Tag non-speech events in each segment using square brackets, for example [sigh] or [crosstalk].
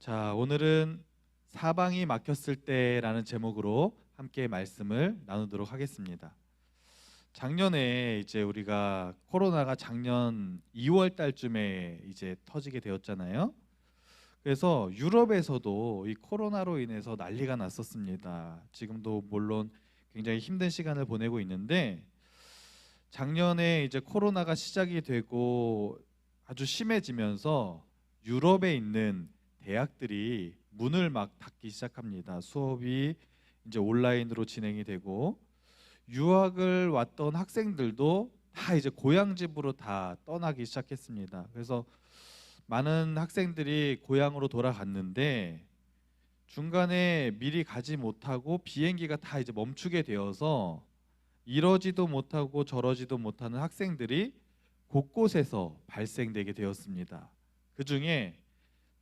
자, 오늘은 사방이 막혔을 때라는 제목으로 함께 말씀을 나누도록 하겠습니다. 작년에 이제 우리가 코로나가 작년 2월 달쯤에 이제 터지게 되었잖아요. 그래서 유럽에서도 이 코로나로 인해서 난리가 났었습니다. 지금도 물론 굉장히 힘든 시간을 보내고 있는데 작년에 이제 코로나가 시작이 되고 아주 심해지면서 유럽에 있는 대학들이 문을 막 닫기 시작합니다. 수업이 이제 온라인으로 진행이 되고 유학을 왔던 학생들도 다 이제 고향 집으로 다 떠나기 시작했습니다. 그래서 많은 학생들이 고향으로 돌아갔는데 중간에 미리 가지 못하고 비행기가 다 이제 멈추게 되어서 이러지도 못하고 저러지도 못하는 학생들이 곳곳에서 발생되게 되었습니다. 그 중에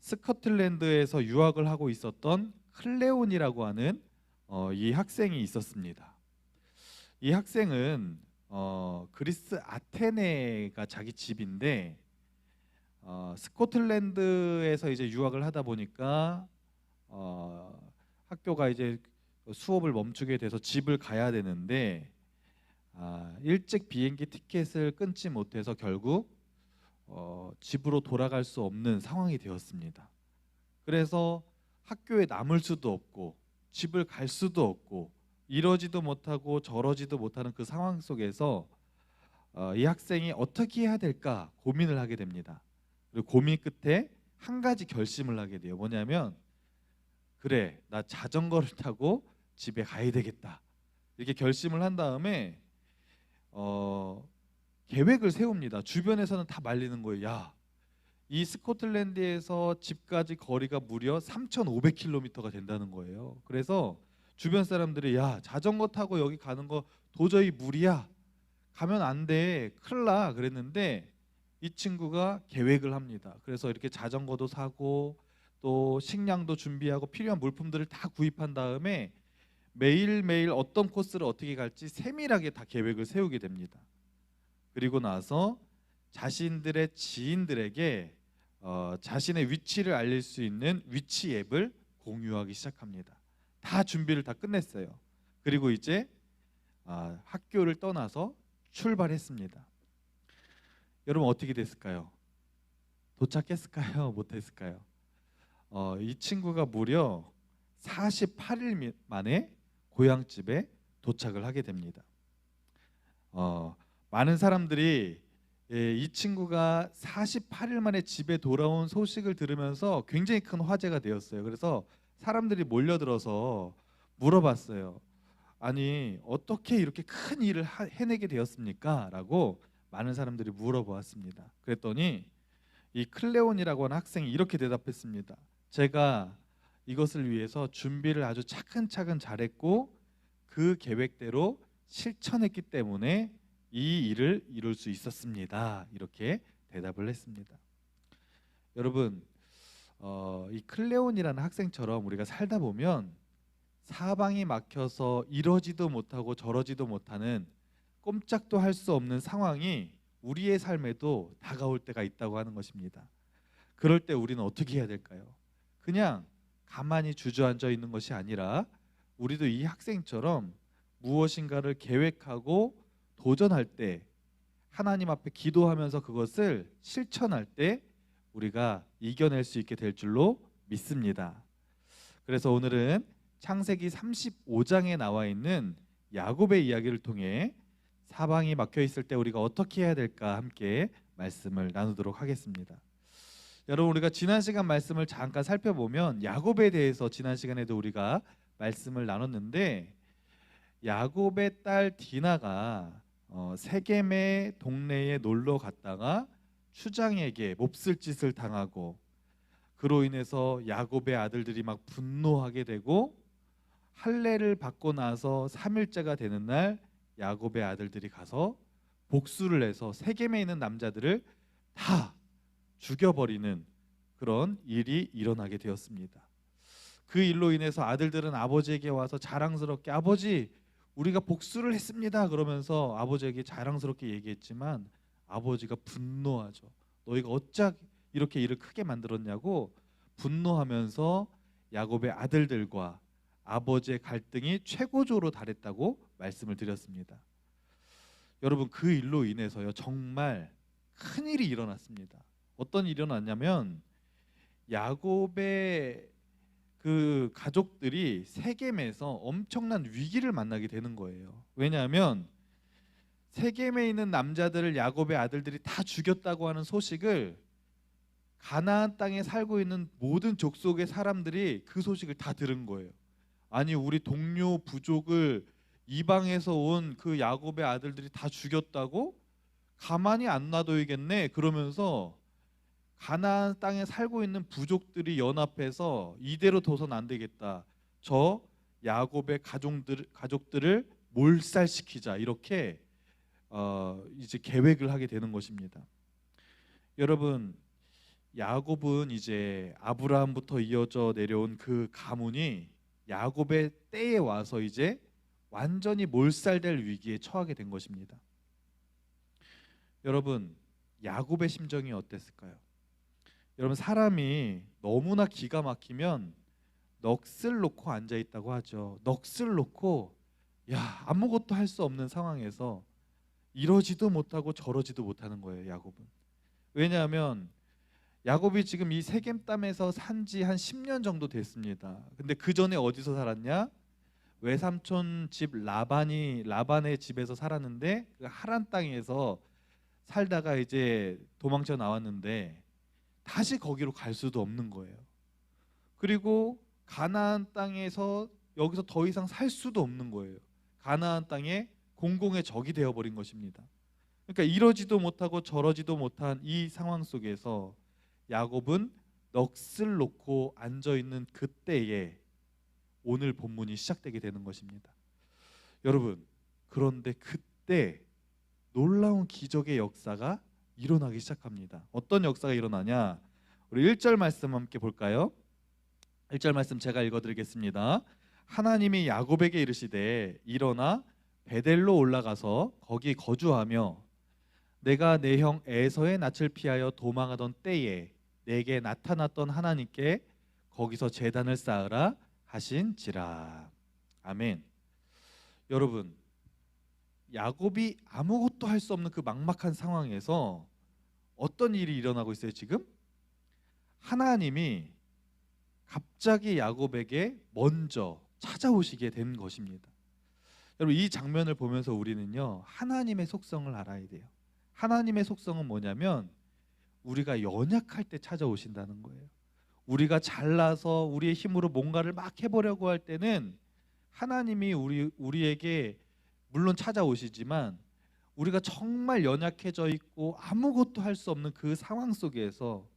스코틀랜드에서 유학을 하고 있었던 클레온이라고 하는 어, 이 학생이 있었습니다. 이 학생은 어, 그리스 아테네가 자기 집인데 어, 스코틀랜드에서 이제 유학을 하다 보니까 어, 학교가 이제 수업을 멈추게 돼서 집을 가야 되는데 아, 일찍 비행기 티켓을 끊지 못해서 결국 어, 집으로 돌아갈 수 없는 상황이 되었습니다. 그래서 학교에 남을 수도 없고 집을 갈 수도 없고 이러지도 못하고 저러지도 못하는 그 상황 속에서 어, 이 학생이 어떻게 해야 될까 고민을 하게 됩니다. 그리고 고민 끝에 한 가지 결심을 하게 돼요. 뭐냐면 그래 나 자전거를 타고 집에 가야 되겠다 이렇게 결심을 한 다음에 어, 계획을 세웁니다. 주변에서는 다 말리는 거예요. 야, 이 스코틀랜드에서 집까지 거리가 무려 3,500km가 된다는 거예요. 그래서 주변 사람들이 야, 자전거 타고 여기 가는 거 도저히 무리야. 가면 안 돼. 큰일 나. 그랬는데 이 친구가 계획을 합니다. 그래서 이렇게 자전거도 사고 또 식량도 준비하고 필요한 물품들을 다 구입한 다음에 매일매일 어떤 코스를 어떻게 갈지 세밀하게 다 계획을 세우게 됩니다. 그리고 나서 자신들의 지인들에게 어, 자신의 위치를 알릴 수 있는 위치 앱을 공유하기 시작합니다. 다 준비를 다 끝냈어요. 그리고 이제 아, 학교를 떠나서 출발했습니다. 여러분 어떻게 됐을까요? 도착했을까요? [laughs] 못했을까요? 어, 이 친구가 무려 48일 만에 고향집에 도착을 하게 됩니다. 어, 많은 사람들이 예, 이 친구가 48일 만에 집에 돌아온 소식을 들으면서 굉장히 큰 화제가 되었어요. 그래서 사람들이 몰려들어서 물어봤어요. 아니 어떻게 이렇게 큰 일을 하- 해내게 되었습니까? 라고 많은 사람들이 물어보았습니다. 그랬더니 이 클레온이라고 하는 학생이 이렇게 대답했습니다. 제가 이것을 위해서 준비를 아주 차근차근 잘했고 그 계획대로 실천했기 때문에 이 일을 이룰 수 있었습니다. 이렇게 대답을 했습니다. 여러분, 어, 이 클레온이라는 학생처럼 우리가 살다 보면 사방이 막혀서 이러지도 못하고 저러지도 못하는 꼼짝도 할 수 없는 상황이 우리의 삶에도 다가올 때가 있다고 하는 것입니다. 그럴 때 우리는 어떻게 해야 될까요? 그냥 가만히 주저앉아 있는 것이 아니라 우리도 이 학생처럼 무엇인가를 계획하고 도전할 때 하나님 앞에 기도하면서 그것을 실천할 때 우리가 이겨낼 수 있게 될 줄로 믿습니다. 그래서 오늘은 창세기 35장에 나와 있는 야곱의 이야기를 통해 사방이 막혀 있을 때 우리가 어떻게 해야 될까 함께 말씀을 나누도록 하겠습니다. 여러분 우리가 지난 시간 말씀을 잠깐 살펴보면 야곱에 대해서 지난 시간에도 우리가 말씀을 나눴는데 야곱의 딸 디나가 어, 세겜의 동네에 놀러 갔다가 추장에게 몹쓸 짓을 당하고 그로 인해서 야곱의 아들들이 막 분노하게 되고 할례를 받고 나서 3일째가 되는 날 야곱의 아들들이 가서 복수를 해서 세겜에 있는 남자들을 다 죽여버리는 그런 일이 일어나게 되었습니다. 그 일로 인해서 아들들은 아버지에게 와서 자랑스럽게 아버지 우리가 복수를 했습니다. 그러면서 아버지에게 자랑스럽게 얘기했지만 아버지가 분노하죠. 너희가 어찌 이렇게 일을 크게 만들었냐고 분노하면서 야곱의 아들들과 아버지의 갈등이 최고조로 달했다고 말씀을 드렸습니다. 여러분 그 일로 인해서요 정말 큰 일이 일어났습니다. 어떤 일이 일어났냐면 야곱의 그 가족들이 세겜에서 엄청난 위기를 만나게 되는 거예요. 왜냐하면 세겜에 있는 남자들을 야곱의 아들들이 다 죽였다고 하는 소식을 가나안 땅에 살고 있는 모든 족속의 사람들이 그 소식을 다 들은 거예요. 아니 우리 동료 부족을 이방에서 온 그 야곱의 아들들이 다 죽였다고 가만히 안 놔둬야겠네 그러면서 가나안 땅에 살고 있는 부족들이 연합해서 이대로 둬선 안 되겠다. 저 야곱의 가족들 가족들을 몰살시키자 이렇게 어, 이제 계획을 하게 되는 것입니다. 여러분 야곱은 이제 아브라함부터 이어져 내려온 그 가문이 야곱의 때에 와서 이제 완전히 몰살될 위기에 처하게 된 것입니다. 여러분 야곱의 심정이 어땠을까요? 여러분 사람이 너무나 기가 막히면 넋을 놓고 앉아 있다고 하죠. 넋을 놓고 야 아무것도 할 수 없는 상황에서 이러지도 못하고 저러지도 못하는 거예요. 야곱은 왜냐하면 야곱이 지금 이 세겜 땅에서 산 지 한 10년 정도 됐습니다. 근데 그 전에 어디서 살았냐? 외삼촌 집 라반이 라반의 집에서 살았는데 그 하란 땅에서 살다가 이제 도망쳐 나왔는데 다시 거기로 갈 수도 없는 거예요. 그리고 가나안 땅에서 여기서 더 이상 살 수도 없는 거예요. 가나안 땅에 공공의 적이 되어 버린 것입니다. 그러니까 이러지도 못하고 저러지도 못한 이 상황 속에서 야곱은 넋을 놓고 앉아 있는 그때에 오늘 본문이 시작되게 되는 것입니다. 여러분, 그런데 그때 놀라운 기적의 역사가 일어나기 시작합니다. 어떤 역사가 일어나냐? 우리 1절 말씀 함께 볼까요? 1절 말씀 제가 읽어 드리겠습니다. 하나님이 야곱에게 이르시되 일어나 베델로 올라가서 거기 거주하며 내가 내 형 에서의 낯을 피하여 도망하던 때에 내게 나타났던 하나님께 거기서 제단을 쌓으라 하신지라. 아멘. 여러분, 야곱이 아무것도 할 수 없는 그 막막한 상황에서 어떤 일이 일어나고 있어요, 지금? 하나님이 갑자기 야곱에게 먼저 찾아오시게 된 것입니다. 여러분, 이 장면을 보면서 우리는요, 하나님의 속성을 알아야 돼요. 하나님의 속성은 뭐냐면 우리가 연약할 때 찾아오신다는 거예요. 우리가 잘나서 우리의 힘으로 뭔가를 막 해보려고 할 때는 하나님이 우리 우리에게 물론 찾아오시지만 우리가 정말 연약해져 있고 아무것도 할 수 없는 그 상황 속에서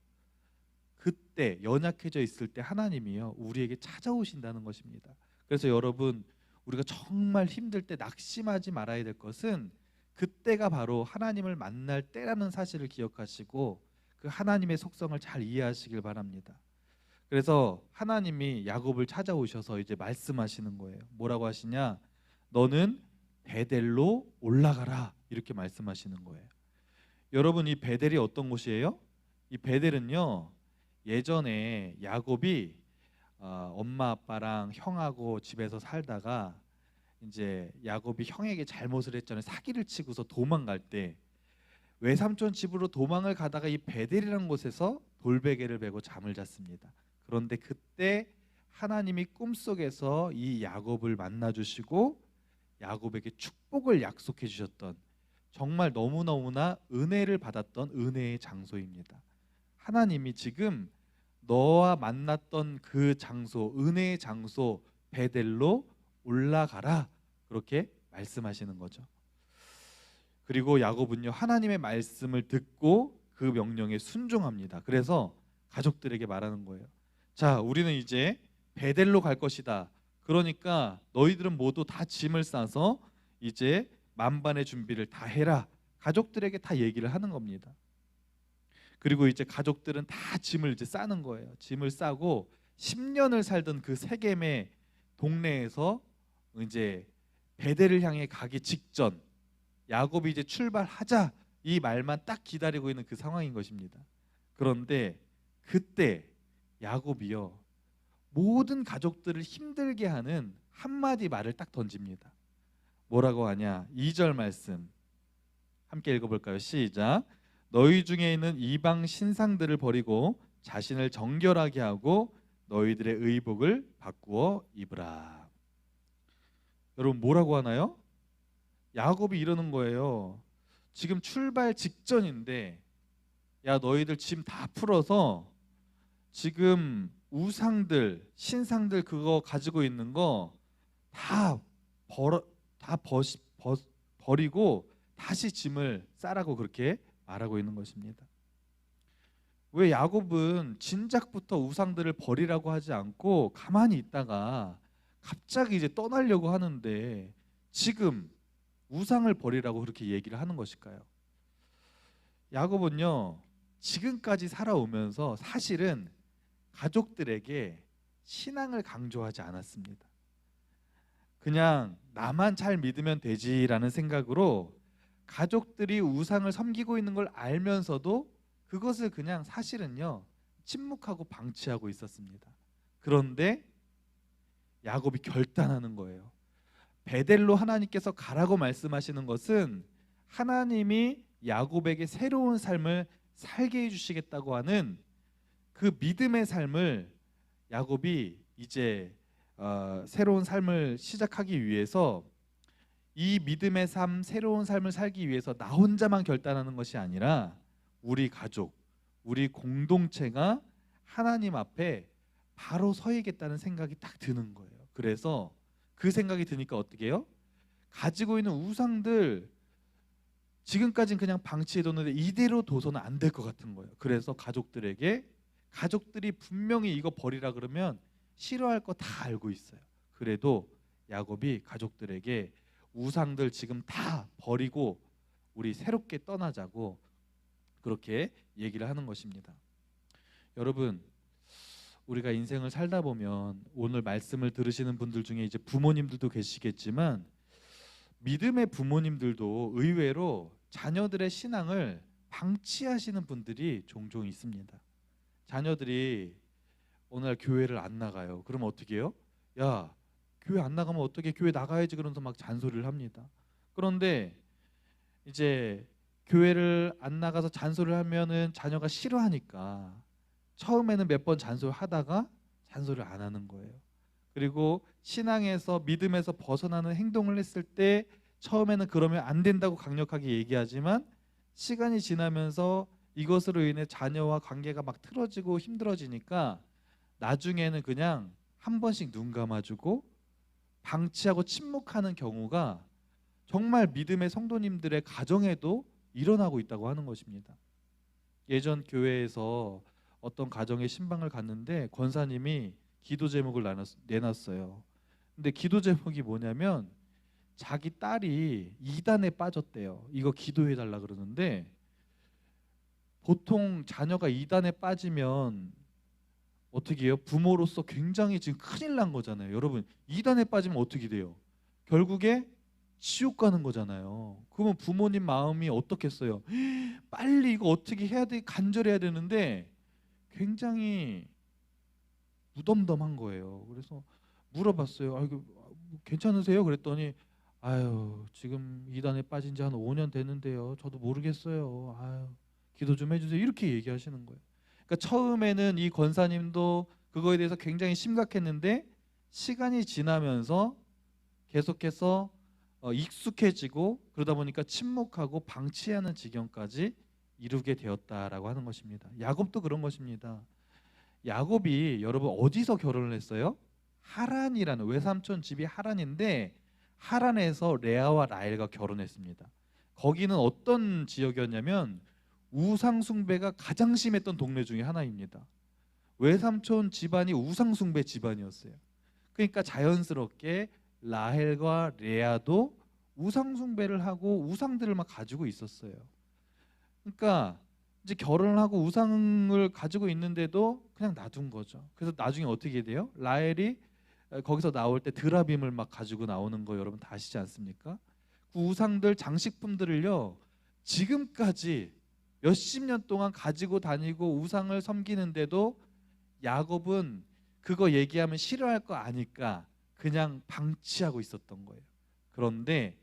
그때 연약해져 있을 때 하나님이요 우리에게 찾아오신다는 것입니다. 그래서 여러분 우리가 정말 힘들 때 낙심하지 말아야 될 것은 그때가 바로 하나님을 만날 때라는 사실을 기억하시고 그 하나님의 속성을 잘 이해하시길 바랍니다. 그래서 하나님이 야곱을 찾아오셔서 이제 말씀하시는 거예요. 뭐라고 하시냐? 너는 베델로 올라가라 이렇게 말씀하시는 거예요. 여러분 이 베델이 어떤 곳이에요? 이 베델은요 예전에 야곱이 어, 엄마 아빠랑 형하고 집에서 살다가 이제 야곱이 형에게 잘못을 했잖아요. 사기를 치고서 도망갈 때 외삼촌 집으로 도망을 가다가 이 베델이라는 곳에서 돌베개를 베고 잠을 잤습니다. 그런데 그때 하나님이 꿈속에서 이 야곱을 만나 주시고 야곱에게 축복을 약속해 주셨던 정말 너무너무나 은혜를 받았던 은혜의 장소입니다. 하나님이 지금 너와 만났던 그 장소, 은혜의 장소 베델로 올라가라. 그렇게 말씀하시는 거죠. 그리고 야곱은요 하나님의 말씀을 듣고 그 명령에 순종합니다. 그래서 가족들에게 말하는 거예요. 자, 우리는 이제 베델로 갈 것이다. 그러니까 너희들은 모두 다 짐을 싸서 이제 만반의 준비를 다 해라. 가족들에게 다 얘기를 하는 겁니다. 그리고 이제 가족들은 다 짐을 이제 싸는 거예요. 짐을 싸고 10년을 살던 그 세겜의 동네에서 이제 베델을 향해 가기 직전 야곱이 이제 출발하자 이 말만 딱 기다리고 있는 그 상황인 것입니다. 그런데 그때 야곱이요 모든 가족들을 힘들게 하는 한마디 말을 딱 던집니다. 뭐라고 하냐? 2절 말씀 함께 읽어볼까요? 시작. 너희 중에 있는 이방 신상들을 버리고 자신을 정결하게 하고 너희들의 의복을 바꾸어 입으라. 여러분 뭐라고 하나요? 야곱이 이러는 거예요. 지금 출발 직전인데 야 너희들 짐 다 풀어서 지금 우상들 신상들 그거 가지고 있는 거다 버려 다 버시, 버, 버리고 다시 짐을 싸라고 그렇게 말하고 있는 것입니다. 왜 야곱은 진작부터 우상들을 버리라고 하지 않고 가만히 있다가 갑자기 이제 떠나려고 하는데 지금 우상을 버리라고 그렇게 얘기를 하는 것일까요? 야곱은요 지금까지 살아오면서 사실은 가족들에게 신앙을 강조하지 않았습니다. 그냥 나만 잘 믿으면 되지라는 생각으로 가족들이 우상을 섬기고 있는 걸 알면서도 그것을 그냥 사실은요 침묵하고 방치하고 있었습니다. 그런데 야곱이 결단하는 거예요. 베델로 하나님께서 가라고 말씀하시는 것은 하나님이 야곱에게 새로운 삶을 살게 해주시겠다고 하는 그 믿음의 삶을 야곱이 이제 어, 새로운 삶을 시작하기 위해서 이 믿음의 삶, 새로운 삶을 살기 위해서 나 혼자만 결단하는 것이 아니라 우리 가족, 우리 공동체가 하나님 앞에 바로 서야겠다는 생각이 딱 드는 거예요. 그래서 그 생각이 드니까 어떻게 해요? 가지고 있는 우상들 지금까지는 그냥 방치해뒀는데 이대로 둬서는 안 될 것 같은 거예요. 그래서 가족들에게 가족들이 분명히 이거 버리라 그러면 싫어할 거 다 알고 있어요. 그래도 야곱이 가족들에게 우상들 지금 다 버리고 우리 새롭게 떠나자고 그렇게 얘기를 하는 것입니다. 여러분 우리가 인생을 살다 보면 오늘 말씀을 들으시는 분들 중에 이제 부모님들도 계시겠지만 믿음의 부모님들도 의외로 자녀들의 신앙을 방치하시는 분들이 종종 있습니다. 자녀들이 오늘 교회를 안 나가요. 그럼 어떻게 해요? 야, 교회 안 나가면 어떻게 교회 나가야지 그러면서 막 잔소리를 합니다. 그런데 이제 교회를 안 나가서 잔소리를 하면은 자녀가 싫어하니까 처음에는 몇 번 잔소리 하다가 잔소리를 안 하는 거예요. 그리고 신앙에서 믿음에서 벗어나는 행동을 했을 때 처음에는 그러면 안 된다고 강력하게 얘기하지만 시간이 지나면서 이것으로 인해 자녀와 관계가 막 틀어지고 힘들어지니까 나중에는 그냥 한 번씩 눈 감아주고 방치하고 침묵하는 경우가 정말 믿음의 성도님들의 가정에도 일어나고 있다고 하는 것입니다. 예전 교회에서 어떤 가정의 신방을 갔는데 권사님이 기도 제목을 내놨어요. 근데 기도 제목이 뭐냐면 자기 딸이 이단에 빠졌대요. 이거 기도해 달라 그러는데 보통 자녀가 이단에 빠지면 어떻게 해요? 부모로서 굉장히 지금 큰일 난 거잖아요. 여러분 이단에 빠지면 어떻게 돼요? 결국에 지옥 가는 거잖아요. 그러면 부모님 마음이 어떻겠어요? 빨리 이거 어떻게 해야 돼? 간절해야 되는데 굉장히 무덤덤한 거예요. 그래서 물어봤어요. 아, 이거 괜찮으세요? 그랬더니 아유 지금 이단에 빠진 지 한 5년 됐는데요. 저도 모르겠어요. 아유 기도 좀 해주세요. 이렇게 얘기하시는 거예요. 그러니까 처음에는 이 권사님도 그거에 대해서 굉장히 심각했는데 시간이 지나면서 계속해서 어, 익숙해지고 그러다 보니까 침묵하고 방치하는 지경까지 이루게 되었다라고 하는 것입니다. 야곱도 그런 것입니다. 야곱이 여러분 어디서 결혼을 했어요? 하란이라는 외삼촌 집이 하란인데 하란에서 레아와 라헬과 결혼했습니다. 거기는 어떤 지역이었냐면 우상 숭배가 가장 심했던 동네 중에 하나입니다. 외삼촌 집안이 우상 숭배 집안이었어요. 그러니까 자연스럽게 라헬과 레아도 우상 숭배를 하고 우상들을 막 가지고 있었어요. 그러니까 이제 결혼을 하고 우상을 가지고 있는데도 그냥 놔둔 거죠. 그래서 나중에 어떻게 돼요? 라헬이 거기서 나올 때 드라빔을 막 가지고 나오는 거 여러분 다 아시지 않습니까? 그 우상들 장식품들을요 지금까지 몇십 년 동안 가지고 다니고 우상을 섬기는데도 야곱은 그거 얘기하면 싫어할 거 아니까 그냥 방치하고 있었던 거예요. 그런데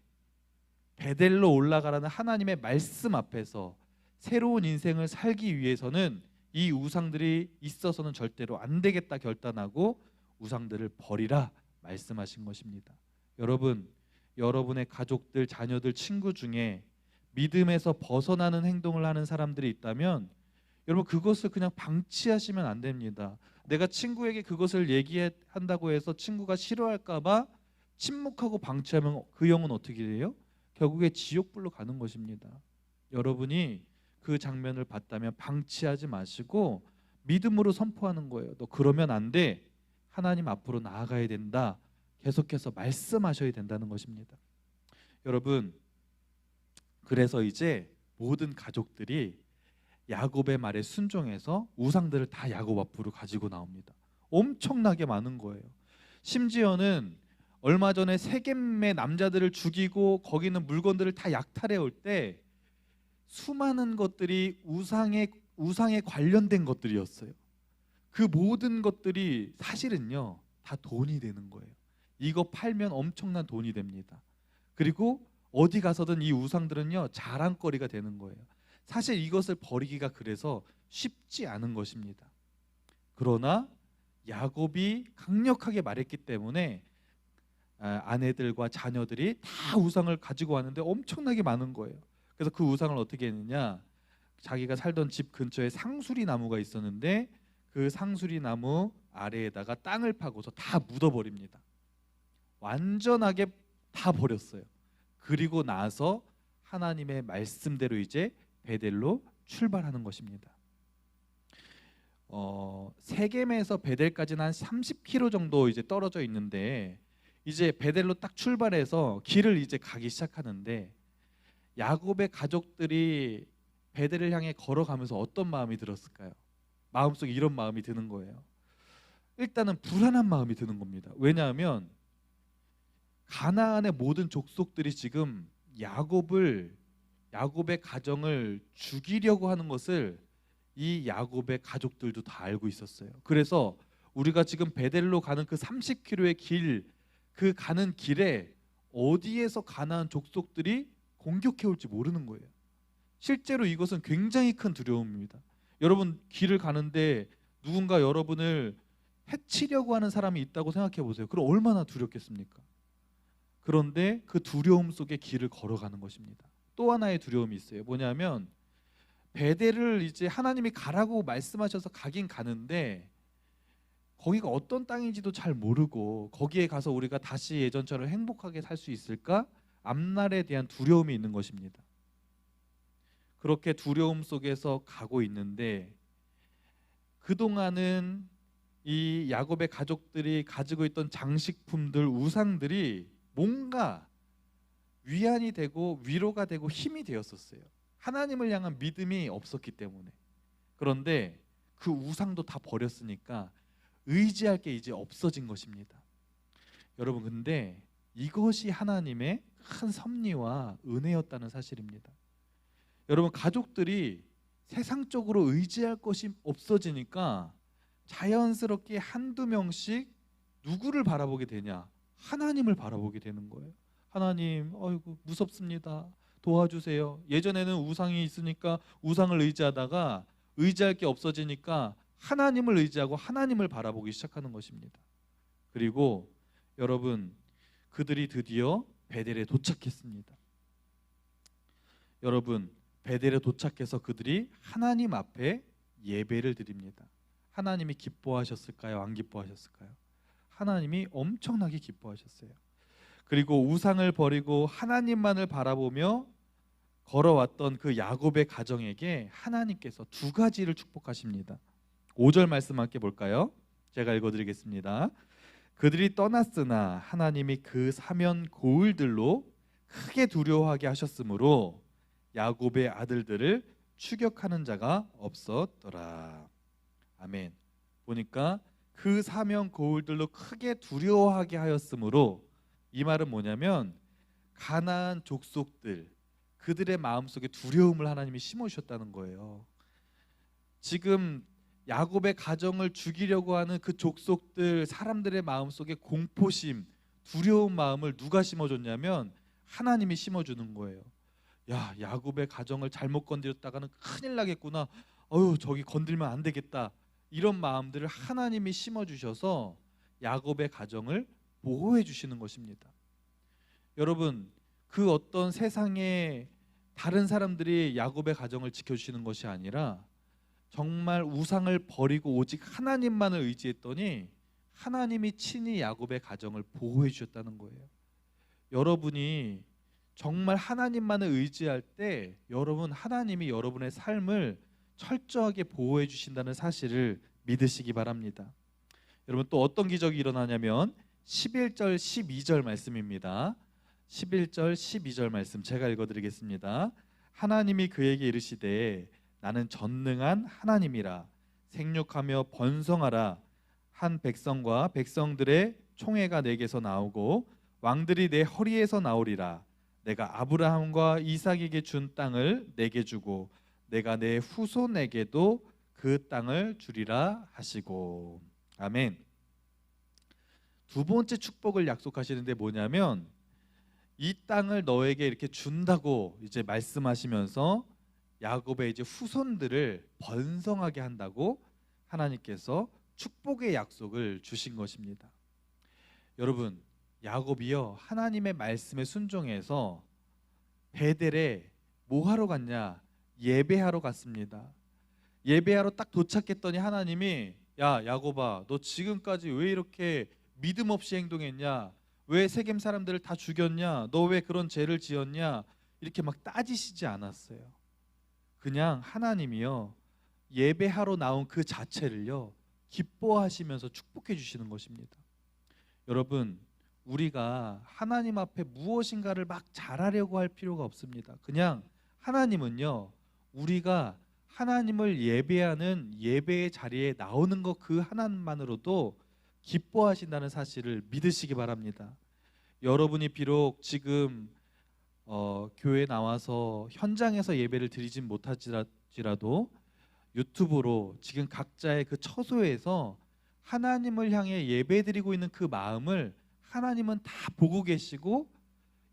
베델로 올라가라는 하나님의 말씀 앞에서 새로운 인생을 살기 위해서는 이 우상들이 있어서는 절대로 안 되겠다 결단하고 우상들을 버리라 말씀하신 것입니다. 여러분, 여러분의 가족들, 자녀들, 친구 중에 믿음에서 벗어나는 행동을 하는 사람들이 있다면 여러분 그것을 그냥 방치하시면 안 됩니다. 내가 친구에게 그것을 얘기한다고 해서 친구가 싫어할까봐 침묵하고 방치하면 그 영은 어떻게 돼요? 결국에 지옥불로 가는 것입니다. 여러분이 그 장면을 봤다면 방치하지 마시고 믿음으로 선포하는 거예요. 너 그러면 안 돼. 하나님 앞으로 나아가야 된다. 계속해서 말씀하셔야 된다는 것입니다. 여러분 그래서 이제 모든 가족들이 야곱의 말에 순종해서 우상들을 다 야곱 앞으로 가지고 나옵니다. 엄청나게 많은 거예요. 심지어는 얼마 전에 세겜의 남자들을 죽이고 거기 있는 물건들을 다 약탈해 올 때 수많은 것들이 우상에 우상에 관련된 것들이었어요. 그 모든 것들이 사실은요 다 돈이 되는 거예요. 이거 팔면 엄청난 돈이 됩니다. 그리고 어디 가서든 이 우상들은요 자랑거리가 되는 거예요. 사실 이것을 버리기가 그래서 쉽지 않은 것입니다. 그러나 야곱이 강력하게 말했기 때문에 아, 아내들과 자녀들이 다 우상을 가지고 왔는데 엄청나게 많은 거예요. 그래서 그 우상을 어떻게 했느냐? 자기가 살던 집 근처에 상수리 나무가 있었는데 그 상수리 나무 아래에다가 땅을 파고서 다 묻어버립니다. 완전하게 다 버렸어요. 그리고 나서 하나님의 말씀대로 이제 베델로 출발하는 것입니다. 어, 세겜에서 베델까지는 한 30km 정도 이제 떨어져 있는데 이제 베델로 딱 출발해서 길을 이제 가기 시작하는데 야곱의 가족들이 베델을 향해 걸어가면서 어떤 마음이 들었을까요? 마음속에 이런 마음이 드는 거예요. 일단은 불안한 마음이 드는 겁니다. 왜냐하면 가나안의 모든 족속들이 지금 야곱을 야곱의 가정을 죽이려고 하는 것을 이 야곱의 가족들도 다 알고 있었어요. 그래서 우리가 지금 베델로 가는 그 30km의 길, 그 가는 길에 어디에서 가나안 족속들이 공격해 올지 모르는 거예요. 실제로 이것은 굉장히 큰 두려움입니다. 여러분 길을 가는데 누군가 여러분을 해치려고 하는 사람이 있다고 생각해 보세요. 그럼 얼마나 두렵겠습니까? 그런데 그 두려움 속에 길을 걸어가는 것입니다. 또 하나의 두려움이 있어요. 뭐냐면 베델을 이제 하나님이 가라고 말씀하셔서 가긴 가는데 거기가 어떤 땅인지도 잘 모르고 거기에 가서 우리가 다시 예전처럼 행복하게 살 수 있을까? 앞날에 대한 두려움이 있는 것입니다. 그렇게 두려움 속에서 가고 있는데 그동안은 이 야곱의 가족들이 가지고 있던 장식품들, 우상들이 뭔가 위안이 되고 위로가 되고 힘이 되었었어요. 하나님을 향한 믿음이 없었기 때문에. 그런데 그 우상도 다 버렸으니까 의지할 게 이제 없어진 것입니다. 여러분 근데 이것이 하나님의 큰 섭리와 은혜였다는 사실입니다. 여러분 가족들이 세상적으로 의지할 것이 없어지니까 자연스럽게 한두 명씩 누구를 바라보게 되냐? 하나님을 바라보게 되는 거예요. 하나님, 어이구 무섭습니다. 도와주세요. 예전에는 우상이 있으니까 우상을 의지하다가 의지할 게 없어지니까 하나님을 의지하고 하나님을 바라보기 시작하는 것입니다. 그리고 여러분 그들이 드디어 베델에 도착했습니다. 여러분 베델에 도착해서 그들이 하나님 앞에 예배를 드립니다. 하나님이 기뻐하셨을까요? 안 기뻐하셨을까요? 하나님이 엄청나게 기뻐하셨어요. 그리고 우상을 버리고 하나님만을 바라보며 걸어왔던 그 야곱의 가정에게 하나님께서 두 가지를 축복하십니다. 5절 말씀 함께 볼까요? 제가 읽어 드리겠습니다. 그들이 떠났으나 하나님이 그 사면 고을들로 크게 두려워하게 하셨으므로 야곱의 아들들을 추격하는 자가 없었더라. 아멘. 보니까 그 사면 고을들로 크게 두려워하게 하였으므로 이 말은 뭐냐면 가나안 족속들 그들의 마음속에 두려움을 하나님이 심어 주셨다는 거예요. 지금 야곱의 가정을 죽이려고 하는 그 족속들 사람들의 마음 속에 공포심, 두려운 마음을 누가 심어줬냐면 하나님이 심어주는 거예요. 야 야곱의 가정을 잘못 건드렸다가는 큰일 나겠구나. 어휴 저기 건들면 안 되겠다. 이런 마음들을 하나님이 심어 주셔서 야곱의 가정을 보호해 주시는 것입니다. 여러분 그 어떤 세상의 다른 사람들이 야곱의 가정을 지켜 주시는 것이 아니라 정말 우상을 버리고 오직 하나님만을 의지했더니 하나님이 친히 야곱의 가정을 보호해 주셨다는 거예요. 여러분이 정말 하나님만을 의지할 때 여러분 하나님이 여러분의 삶을 철저하게 보호해 주신다는 사실을 믿으시기 바랍니다. 여러분 또 어떤 기적이 일어나냐면 11절 12절 말씀입니다. 11절 12절 말씀 제가 읽어 드리겠습니다. 하나님이 그에게 이르시되 나는 전능한 하나님이라 생육하며 번성하라 한 백성과 백성들의 총회가 내게서 나오고 왕들이 내 허리에서 나오리라 내가 아브라함과 이삭에게 준 땅을 내게 주고 내가 내 후손에게도 그 땅을 주리라 하시고 아멘. 두 번째 축복을 약속하시는데 뭐냐면 이 땅을 너에게 이렇게 준다고 이제 말씀하시면서 야곱의 이제 후손들을 번성하게 한다고 하나님께서 축복의 약속을 주신 것입니다. 여러분, 야곱이요 하나님의 말씀에 순종해서 베델에 뭐 하러 갔냐? 예배하러 갔습니다. 예배하러 딱 도착했더니 하나님이 야 야곱아 너 지금까지 왜 이렇게 믿음 없이 행동했냐? 왜 세겜 사람들을 다 죽였냐? 너 왜 그런 죄를 지었냐? 이렇게 막 따지시지 않았어요. 그냥 하나님이요 예배하러 나온 그 자체를요 기뻐하시면서 축복해 주시는 것입니다. 여러분 우리가 하나님 앞에 무엇인가를 막 잘하려고 할 필요가 없습니다. 그냥 하나님은요 우리가 하나님을 예배하는 예배의 자리에 나오는 것 그 하나만으로도 기뻐하신다는 사실을 믿으시기 바랍니다. 여러분이 비록 지금 어, 교회 나와서 현장에서 예배를 드리진 못하지라도 유튜브로 지금 각자의 그 처소에서 하나님을 향해 예배드리고 있는 그 마음을 하나님은 다 보고 계시고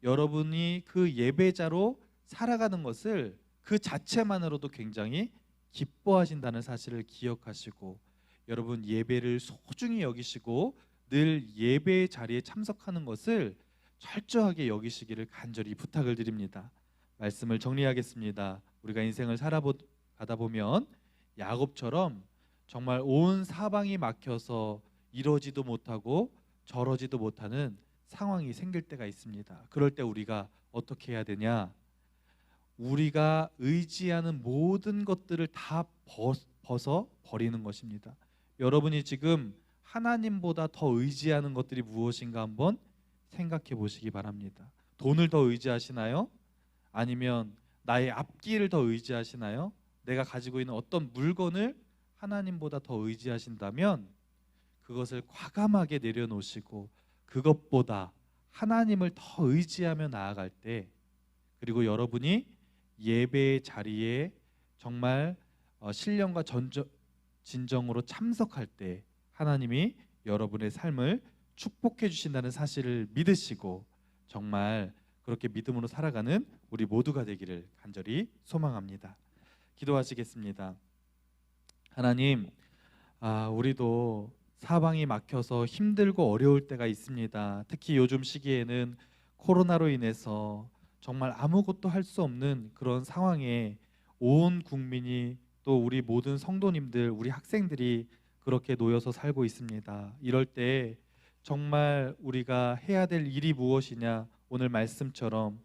여러분이 그 예배자로 살아가는 것을 그 자체만으로도 굉장히 기뻐하신다는 사실을 기억하시고 여러분 예배를 소중히 여기시고 늘 예배 자리에 참석하는 것을 철저하게 여기시기를 간절히 부탁을 드립니다. 말씀을 정리하겠습니다. 우리가 인생을 살아가다 보면 야곱처럼 정말 온 사방이 막혀서 이러지도 못하고 저러지도 못하는 상황이 생길 때가 있습니다. 그럴 때 우리가 어떻게 해야 되냐? 우리가 의지하는 모든 것들을 다 벗어 버리는 것입니다. 여러분이 지금 하나님보다 더 의지하는 것들이 무엇인가 한번 생각해 보시기 바랍니다. 돈을 더 의지하시나요? 아니면 나의 앞길을 더 의지하시나요? 내가 가지고 있는 어떤 물건을 하나님보다 더 의지하신다면 그것을 과감하게 내려놓으시고 그것보다 하나님을 더 의지하며 나아갈 때 그리고 여러분이 예배의 자리에 정말 어, 신령과 전적, 진정으로 참석할 때 하나님이 여러분의 삶을 축복해 주신다는 사실을 믿으시고 정말 그렇게 믿음으로 살아가는 우리 모두가 되기를 간절히 소망합니다. 기도하시겠습니다. 하나님, 아, 우리도 사방이 막혀서 힘들고 어려울 때가 있습니다. 특히 요즘 시기에는 코로나로 인해서 정말 아무것도 할 수 없는 그런 상황에 온 국민이 또 우리 모든 성도님들, 우리 학생들이 그렇게 놓여서 살고 있습니다. 이럴 때 정말 우리가 해야 될 일이 무엇이냐? 오늘 말씀처럼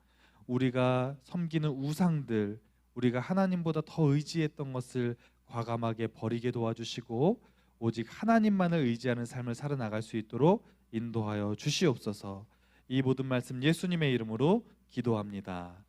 우리가 섬기는 우상들, 우리가 하나님보다 더 의지했던 것을 과감하게 버리게 도와주시고 오직 하나님만을 의지하는 삶을 살아나갈 수 있도록 인도하여 주시옵소서. 이 모든 말씀 예수님의 이름으로 기도합니다.